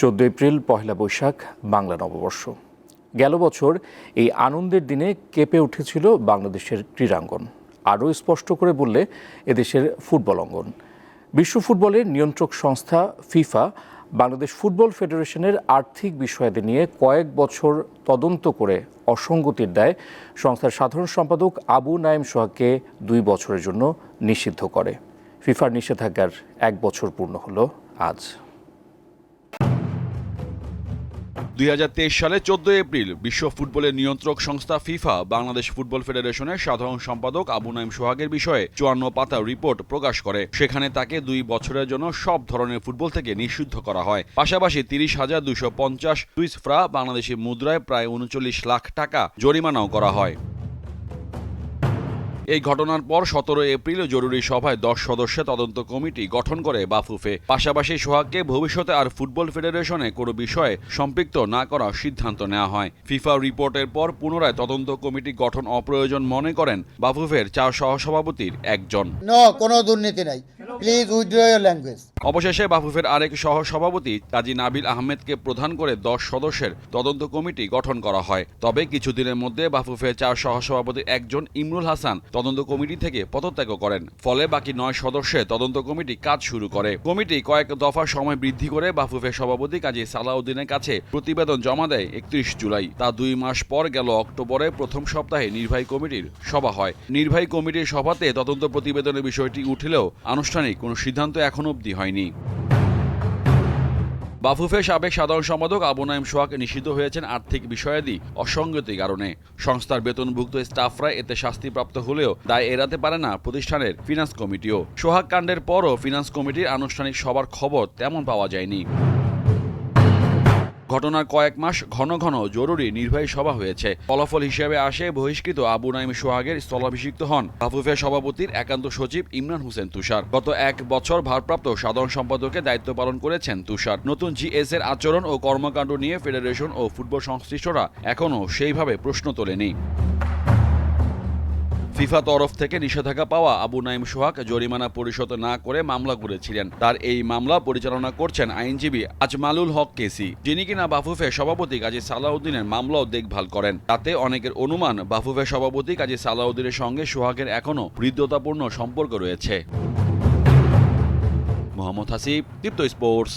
চোদ্দ এপ্রিল, পহেলা বৈশাখ, বাংলা নববর্ষ। গেল বছর এই আনন্দের দিনে কেঁপে উঠেছিল বাংলাদেশের ক্রীড়াঙ্গন। আরও স্পষ্ট করে বললে এদেশের ফুটবল অঙ্গন। বিশ্ব ফুটবলের নিয়ন্ত্রক সংস্থা ফিফা, বাংলাদেশ ফুটবল ফেডারেশনের আর্থিক বিষয়াদি নিয়ে কয়েক বছর তদন্ত করে অসঙ্গতির দায় সংস্থার সাধারণ সম্পাদক আবু নাইম সোহাগকে দুই বছরের জন্য নিষিদ্ধ করে। ফিফার নিষেধাজ্ঞার এক বছর পূর্ণ হলো আজ। দুই হাজার তেইশ সালে চোদ্দ এপ্রিল বিশ্ব ফুটবলের নিয়ন্ত্রক সংস্থা ফিফা বাংলাদেশ ফুটবল ফেডারেশনের সাধারণ সম্পাদক আবু নাইম সোহাগের বিষয়ে চুয়ান্ন পাতা রিপোর্ট প্রকাশ করে। সেখানে তাকে দুই বছরের জন্য সব ধরনের ফুটবল থেকে নিষিদ্ধ করা হয়। পাশাপাশি তিরিশ হাজার দুইশো পঞ্চাশ সুইস ফ্রা বাংলাদেশি মুদ্রায় প্রায় উনচল্লিশ লাখ টাকা জরিমানাও করা হয়। এই ঘটনার পর সতেরো এপ্রিল জরুরি সভায় দশ সদস্যের তদন্ত কমিটি গঠন করে বাফুফে। পাশাপাশি সোহাগকে ভবিষ্যতে আর ফুটবল ফেডারেশনে কোনো বিষয়ে সম্পৃক্ত না করার সিদ্ধান্ত নেওয়া হয়। ফিফা রিপোর্টের পর পুনরায় তদন্ত কমিটি গঠন অপ্রয়োজন মনে করেন বাফুফের চার সহসভাপতির একজন। কোনো দুর্নীতি নাই। প্লিজ উইথড্র ইয়ার ল্যাঙ্গুয়েজ অবশেষে বাফুফের আরেক সহ সভাপতি কাজী নাবিল আহমেদকে প্রধান করে দশ সদস্যের তদন্ত কমিটি গঠন করা হয়। তবে কিছুদিনের মধ্যে বাফুফের চার সহসভাপতি একজন ইমরুল হাসান তদন্ত কমিটি থেকে পদত্যাগ করেন। ফলে বাকি নয় সদস্যের তদন্ত কমিটি কাজ শুরু করে। কমিটি কয়েক দফা সময় বৃদ্ধি করে বাফুফের সভাপতি কাজী সালাউদ্দিনের কাছে প্রতিবেদন জমা দেয় একত্রিশ জুলাই। তা দুই মাস পর গেল অক্টোবরে প্রথম সপ্তাহে নির্বাহী কমিটির সভা হয়। নির্বাহী কমিটির সভাতে তদন্ত প্রতিবেদনের বিষয়টি উঠলেও আনুষ্ঠানিক কোনো সিদ্ধান্ত এখন অবধি হয়নি। বাফুফে সাবেক সাধারণ সম্পাদক আবু নাইম সোহাগ নিষিদ্ধ হয়েছেন আর্থিক বিষয়াদি অসঙ্গতি কারণে। সংস্থার বেতনভুক্ত স্টাফরা এতে শাস্তিপ্রাপ্ত হলেও দায় এড়াতে পারে না প্রতিষ্ঠানের ফিনান্স কমিটিও। সোহাগ কাণ্ডের পরও ফিনান্স কমিটির আনুষ্ঠানিক সবার খবর তেমন পাওয়া যায়নি। ঘটনার কয়েক মাস ঘন ঘন জরুরি নির্বাহী সভা হয়েছে। ফলাফল হিসেবে আসে বহিষ্কৃত আবু নাইম সোহাগের স্থলাভিষিক্ত হন। বাফুফের সভাপতির একান্ত সচিব ইমরান হোসেন তুষার। গত এক বছর ভারপ্রাপ্ত সাধারণ সম্পাদকের দায়িত্ব পালন করেছেন তুষার। নতুন জিএস এর আচরণ ও কর্মকাণ্ড নিয়ে ফেডারেশন ও ফুটবল সংশ্লিষ্টরা এখনও সেইভাবে প্রশ্ন তোলেনি। ফিফা তরফ থেকে নিষেধাজ্ঞা পাওয়া আবু নাইম সোহাগ জরিমানা পরিশোধ না করে মামলা করেছিলেন তার এই মামলা পরিচালনা করছেন আইনজীবী আজমালুল হক কেসি, যিনি কিনা বাফুফে সভাপতি কাজী সালাউদ্দিনের মামলাও দেখভাল করেন। তাতে অনেকের অনুমান বাফুফে সভাপতি কাজী সালাউদ্দিনের সঙ্গে সোহাগের এখনও হৃদ্যতাপূর্ণ সম্পর্ক রয়েছে। মোহাম্মদ হাসিব দীপ্ত স্পোর্টস।